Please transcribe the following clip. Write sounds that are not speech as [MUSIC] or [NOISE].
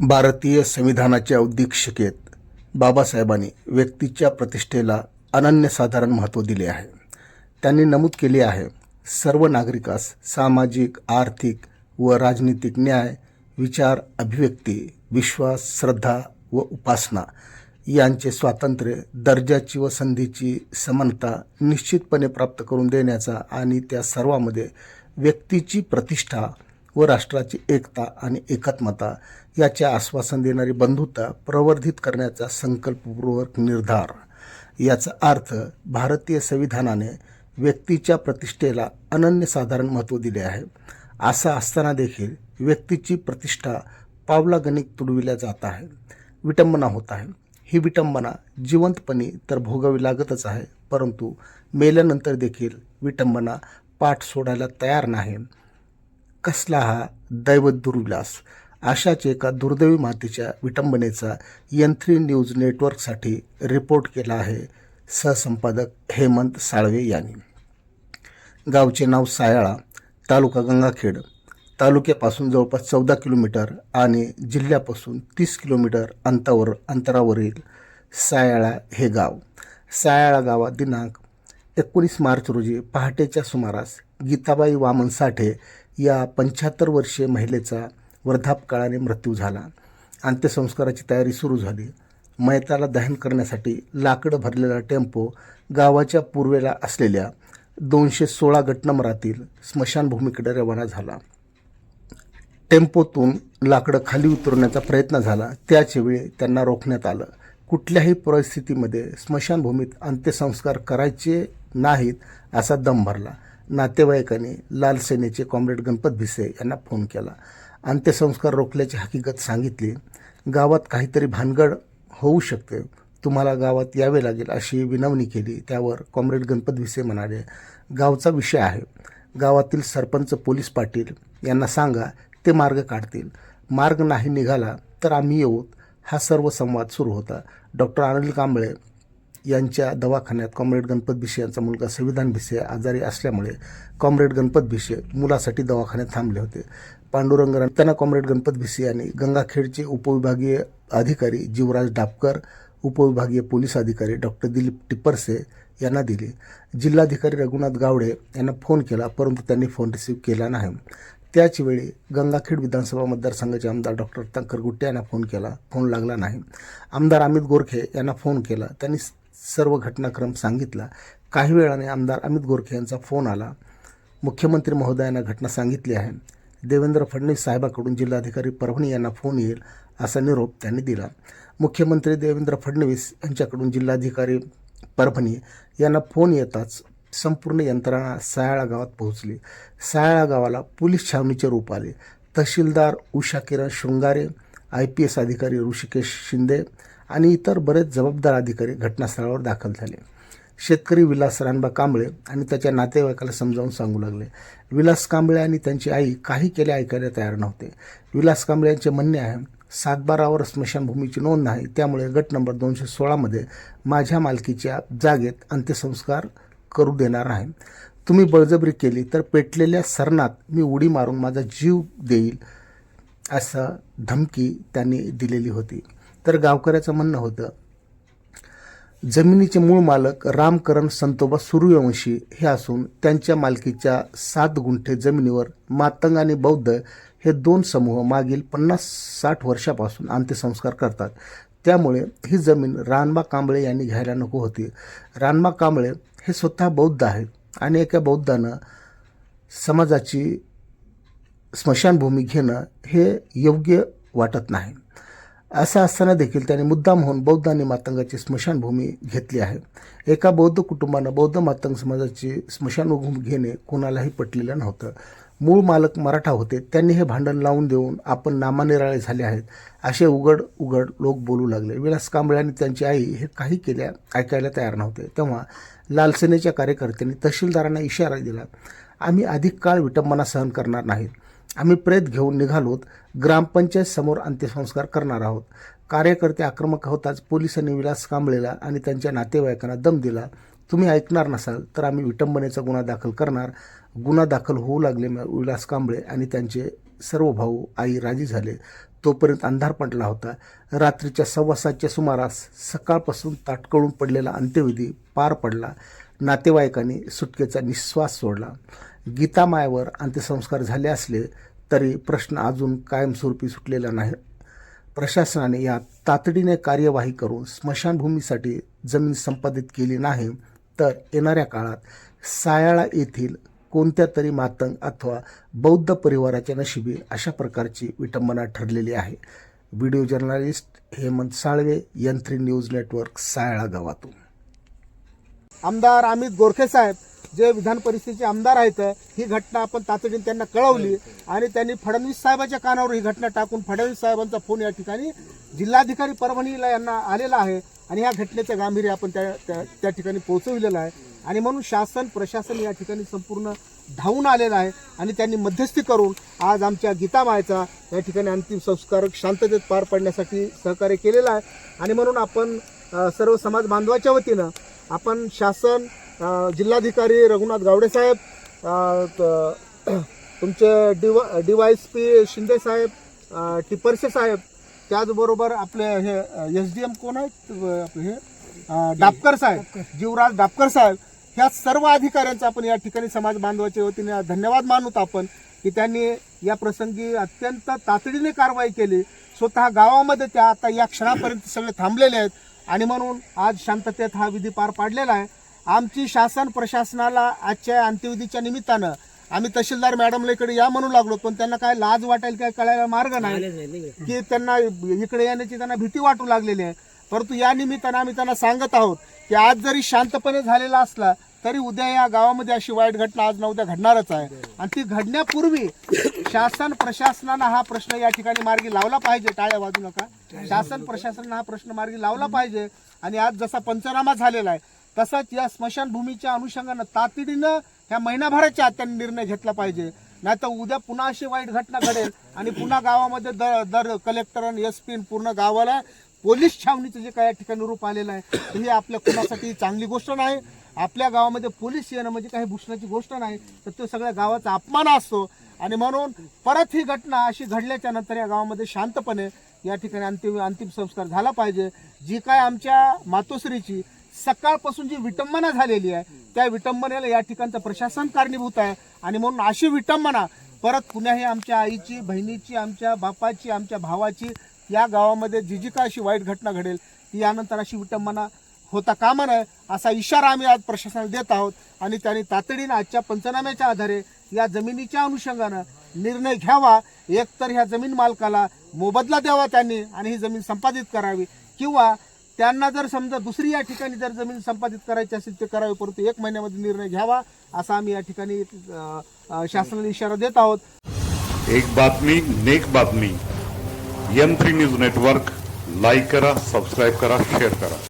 भारतीय संविधानाच्या उद्दीक्षिकेत बाबासाहेबांनी व्यक्तीच्या प्रतिष्ठेला अनन्यसाधारण महत्त्व दिले आहे. त्यांनी नमूद केले आहे सर्व नागरिकास सामाजिक आर्थिक व राजनीतिक न्याय विचार अभिव्यक्ती विश्वास श्रद्धा व उपासना यांचे स्वातंत्र्य दर्जाची व संधीची समानता निश्चितपणे प्राप्त करून देण्याचा आणि त्या सर्वामध्ये व्यक्तीची प्रतिष्ठा व राष्ट्राची एकता आणि एकात्मता याचे आश्वासन देणारी बंधुता प्रवर्धित करण्याचा संकल्पपूर्वक निर्धार. याचा अर्थ भारतीय संविधानाने व्यक्तीच्या प्रतिष्ठेला अनन्यसाधारण महत्त्व दिले आहे. असं असताना देखील व्यक्तीची प्रतिष्ठा पावलागणिक तुडविल्या जात आहे. विटंबना होत आहे. ही विटंबना जिवंतपणी तर भोगावी लागतच आहे परंतु मेल्यानंतर देखील विटंबना पाठ सोडायला तयार नाही. कसला हा दैवत दुर्विलास? अशाच एका दुर्दैवी मातेच्या विटंबनेचा यंत्री न्यूज नेटवर्कसाठी रिपोर्ट केला आहे सहसंपादक हेमंत साळवे यांनी. गावचे नाव सायाळा तालुका गंगाखेड. तालुक्यापासून जवळपास चौदा किलोमीटर आणि जिल्ह्यापासून तीस किलोमीटर अंतरावर अंतरावरील सायाळा हे गाव. सायाळा गावात दिनांक एकोणीस मार्च रोजी पहाटेच्या सुमारास गीताबाई वामन साठे या पंच्याहत्तर वर्षीय महिलेचा वर्धापकाळाने मृत्यू झाला. अंत्यसंस्काराची तयारी सुरू झाली. मयताला दहन करण्यासाठी लाकडं भरलेला टेम्पो गावाच्या पूर्वेला असलेल्या दोनशे सोळा गटनंबरातील स्मशानभूमीकडे रवाना झाला. टेम्पोतून लाकडं खाली उतरवण्याचा प्रयत्न झाला. त्याचवेळी त्यांना रोखण्यात आलं. कुठल्याही परिस्थितीमध्ये स्मशानभूमीत अंत्यसंस्कार करायचे नाहीत असा दम भरला. नातेवाईकांनी लाल सेनेचे कॉम्रेड गणपत भिसे यांना फोन केला. अंत्यसंस्कार रोखल्याची हकीकत सांगितली. गावात काहीतरी भानगड होऊ शकते. तुम्हाला गावात यावे लागेल अशी विनवणी केली. त्यावर कॉम्रेड गणपत भिसे म्हणाले गावचा विषय आहे. गावातील सरपंच पोलीस पाटील यांना सांगा ते मार्ग काढतील. मार्ग नाही निघाला तर आम्ही येऊत हा सर्व संवाद सुरू होता. डॉक्टर अनिल कांबळे यांच्या दवाखान्यात कॉम्रेड गणपत भिसे यांचा मुलगा संविधान भिसे आजारी असल्यामुळे कॉम्रेड गणपत भिसे मुलासाठी दवाखान्यात थांबले होते. पांडुरंग त्यांना कॉम्रेड गणपत भिसे यांनी गंगाखेडचे उपविभागीय अधिकारी जीवराज डापकर उपविभागीय पोलीस अधिकारी डॉक्टर दिलीप टिप्परसे यांना दिली. जिल्हाधिकारी रघुनाथ गावडे यांना फोन केला परंतु त्यांनी फोन रिसीव्ह केला नाही. त्याचवेळी गंगाखेड विधानसभा मतदारसंघाचे आमदार डॉक्टर तंकर गुट्टे यांना फोन केला फोन लागला नाही. आमदार अमित गोरखे यांना फोन केला. त्यांनी सर्व घटनाक्रम सांगितला. काही वेळाने आमदार अमित गोरखे यांचा फोन आला. मुख्यमंत्री महोदयांना घटना सांगितली आहे. देवेंद्र फडणवीस साहेबाकडून जिल्हाधिकारी परभणी यांना फोन येईल असा निरोप त्यांनी दिला. मुख्यमंत्री देवेंद्र फडणवीस यांच्याकडून जिल्हाधिकारी परभणी यांना फोन येताच संपूर्ण यंत्रणा सायाळा गावात पोहोचली. सायाळा गावाला पोलीस छावणीचे रूप आले. तहसीलदार Usha Kiran Shringare I P S अधिकारी ऋषिकेश शिंदे आणि इतर बरेच जबाबदार अधिकारी घटनास्थळावर दाखल झाले. शेतकरी विलास रानबा कांबळे आणि त्याच्या नातेवाईकाला समजावून सांगू लागले. विलास कांबळे आणि त्यांची आई काही केले ऐकायला तयार नव्हते. विलास कांबळे यांचे म्हणणे आहे सातबारावर स्मशानभूमीची नोंद नाही त्यामुळे गट नंबर दोनशे सोळामध्ये माझ्या मालकीच्या जागेत अंत्यसंस्कार करू देणार आहे. तुम्ही बळजबरी केली तर पेटलेल्या सरणात मी उडी मारून माझा जीव देईल असं धमकी त्यांनी दिलेली होती. तर गावकऱ्याचं म्हणणं होतं जमिनीचे मूळ मालक रामकरण संतोबा सूर्यवंशी हे असून त्यांच्या मालकीच्या सात गुंठे जमिनीवर मातंग आणि बौद्ध हे दोन समूह मागील पन्नास साठ वर्षापासून अंत्यसंस्कार करतात. त्यामुळे ही जमीन रानबा कांबळे यांनी घ्यायला नको होती. रानबा कांबळे हे स्वतः बौद्ध आहेत आणि एका बौद्धानं समाजाची स्मशानभूमी घेणं हे योग्य वाटत नाही. असं असताना देखील त्याने मुद्दाम होऊन बौद्ध आणि मातंगाची स्मशानभूमी घेतली आहे. एका बौद्ध कुटुंबानं बौद्ध मातंग समाजाची स्मशानभूमी घेणे कोणालाही पटलेलं नव्हतं. मूळ मालक मराठा होते. त्यांनी हे भांडण लावून देऊन आपण नामानिराळे झाले आहेत. असे उघड उघड लोक बोलू लागले. विलास कांबळे आणि त्यांची आई हे काही केल्या ऐकायला तयार नव्हते. तेव्हा लालसेनेच्या कार्यकर्त्यांनी तहसीलदारांना इशारा दिला आम्ही अधिक काळ विटंबना सहन करणार नाहीत आम्ही प्रेत घेऊन निघालोत ग्रामपंचायत समोर अंत्यसंस्कार करणार आहोत. कार्यकर्ते आक्रमक होताच पोलिसांनी विलास कांबळेला आणि त्यांच्या नातेवाईकांना दम दिला. तुम्ही ऐकणार नसाल तर आम्ही विटंबनेचा गुन्हा दाखल करणार. गुन्हा दाखल होऊ लागले विलास कांबळे आणि त्यांचे सर्व भाऊ आई राजी झाले. तोपर्यंत अंधार पडला होता. रात्रीच्या सव्वा सातच्या सुमारास सकाळपासून ताटकळून पडलेला अंत्यविधी पार पडला. नातेवाईकांनी सुटकेचा निश्वास सोडला. गीतामायावर अंत्यसंस्कार झाले असले तरी प्रश्न अजून कायमस्वरूपी सुटलेला नाही. प्रशासनाने यात तातडीने कार्यवाही करून स्मशानभूमीसाठी जमीन संपादित केली नाही तर येणाऱ्या काळात सायाळा येथील कोणत्या तरी मातंग अथवा बौद्ध परिवाराच्या नशिबी अशा प्रकारची विटंबना ठरलेली आहे. Video journalist Hemant Salve Yantri news network Sayala गावातून. आमदार अमित गोरखे साहेब जे विधान परिषदेचे आमदार आहेत ही घटना आपण तातडीने त्यांना कळवली आणि त्यांनी फडणवीस साहेबाच्या कानावर ही घटना टाकून फडणवीस साहेबांचा फोन या ठिकाणी जिल्हाधिकारी परभणीला यांना आलेला आहे आणि या घटनेचं गांभीर्य आपण त्या त्या- त्या ठिकाणी पोहोचविलेलं आहे. आणि म्हणून शासन प्रशासन या ठिकाणी संपूर्ण धावून आलेलं आहे आणि त्यांनी मध्यस्थी करून आज आमच्या गीतामायचा या ठिकाणी अंतिम संस्कार शांततेत पार पाडण्यासाठी सहकार्य केलेलं आहे. आणि म्हणून आपण सर्व समाज बांधवाच्या वतीनं आपण शासन जिल्हाधिकारी रघुनाथ गावडे साहेब [CLEARS THROAT] तुमचे डिव D Y S P Shinde साहेब टिपरसे साहेब त्याचबरोबर आपले हे एस डी एम कोण आहेत? आपले हे डापकर साहेब जीवराज डापकर साहेब ह्या सर्व अधिकाऱ्यांचा आपण या ठिकाणी समाज बांधवाच्या वतीने धन्यवाद मानूत आपण की त्यांनी या प्रसंगी अत्यंत तातडीने कारवाई केली. स्वतः गावामध्ये त्या आता या क्षणापर्यंत सगळे थांबलेले आहेत. आणि म्हणून आज शांततेत हा विधी पार पाडलेला आहे. आमची शासन प्रशासनाला आजच्या अंत्यविधीच्या निमित्तानं आम्ही तहसीलदार मॅडमला इकडे या म्हणू लागलो पण त्यांना काय लाज वाटेल काय कळायला मार्ग नाही. की त्यांना इकडे येण्याची त्यांना भीती वाटू लागलेली आहे. परंतु या निमित्तानं आम्ही त्यांना सांगत आहोत की आज जरी शांतपणे झालेला असला तरी उद्या या गावामध्ये अशी वाईट घटना आज ना उद्या घडणारच आहे. आणि ती घडण्यापूर्वी शासन प्रशासनानं हा प्रश्न या ठिकाणी मार्गी लावला पाहिजे. टाळ्या वाजू नका. शासन प्रशासनानं हा प्रश्न मार्गी लावला पाहिजे. आणि आज जसा पंचनामा झालेला आहे तसंच या स्मशानभूमीच्या अनुषंगानं तातडीनं ह्या महिनाभराच्या आत त्यांनी निर्णय घेतला पाहिजे. नाही तर उद्या पुन्हा अशी वाईट घटना घडेल आणि पुन्हा गावामध्ये दर दर कलेक्टर आणि एस पी पूर्ण गावाला पोलीस छावणीचं जे काही या ठिकाणी रूप आलेलं आहे तर ही आपल्या कुणासाठी चांगली गोष्ट नाही. आपल्या गावामध्ये पोलीस येणं म्हणजे काही भूषणाची गोष्ट नाही तर तो सगळ्या गावाचा अपमान असतो. आणि म्हणून परत ही घटना अशी घडल्याच्या नंतर या गावामध्ये शांतपणे या ठिकाणी अंतिम अंतिम संस्कार झाला पाहिजे. जी काय आमच्या मातोश्रीची सकाळपासून जी विटंबना झालेली आहे त्या विटंबनेला या ठिकाणचं प्रशासन कारणीभूत आहे. आणि म्हणून अशी विटंबना परत पुण्याही आमच्या आईची बहिणीची आमच्या बापाची आमच्या भावाची या गावामध्ये जी जी काय अशी वाईट घटना घडेल ती यानंतर अशी विटंबना होता कामा नये असा इशारा आम्ही आज प्रशासनाला देत आहोत. आणि त्यांनी तातडीनं आजच्या पंचनाम्याच्या आधारे या जमिनीच्या अनुषंगानं निर्णय घ्यावा. एकतर ह्या जमीन मालकाला मोबदला द्यावा त्यांनी आणि ही जमीन संपादित करावी. किंवा त्यांना जर समजा दुसरी या ठिकाणी जर जमीन संपादित करायची असेल ते करावे परंतु एक महिन्यामध्ये निर्णय घ्यावा असा आम्ही या ठिकाणी शासनाला इशारा देत आहोत. एक बातमी नेक बातमी. M three news network like करा सबस्क्राईब करा शेअर करा.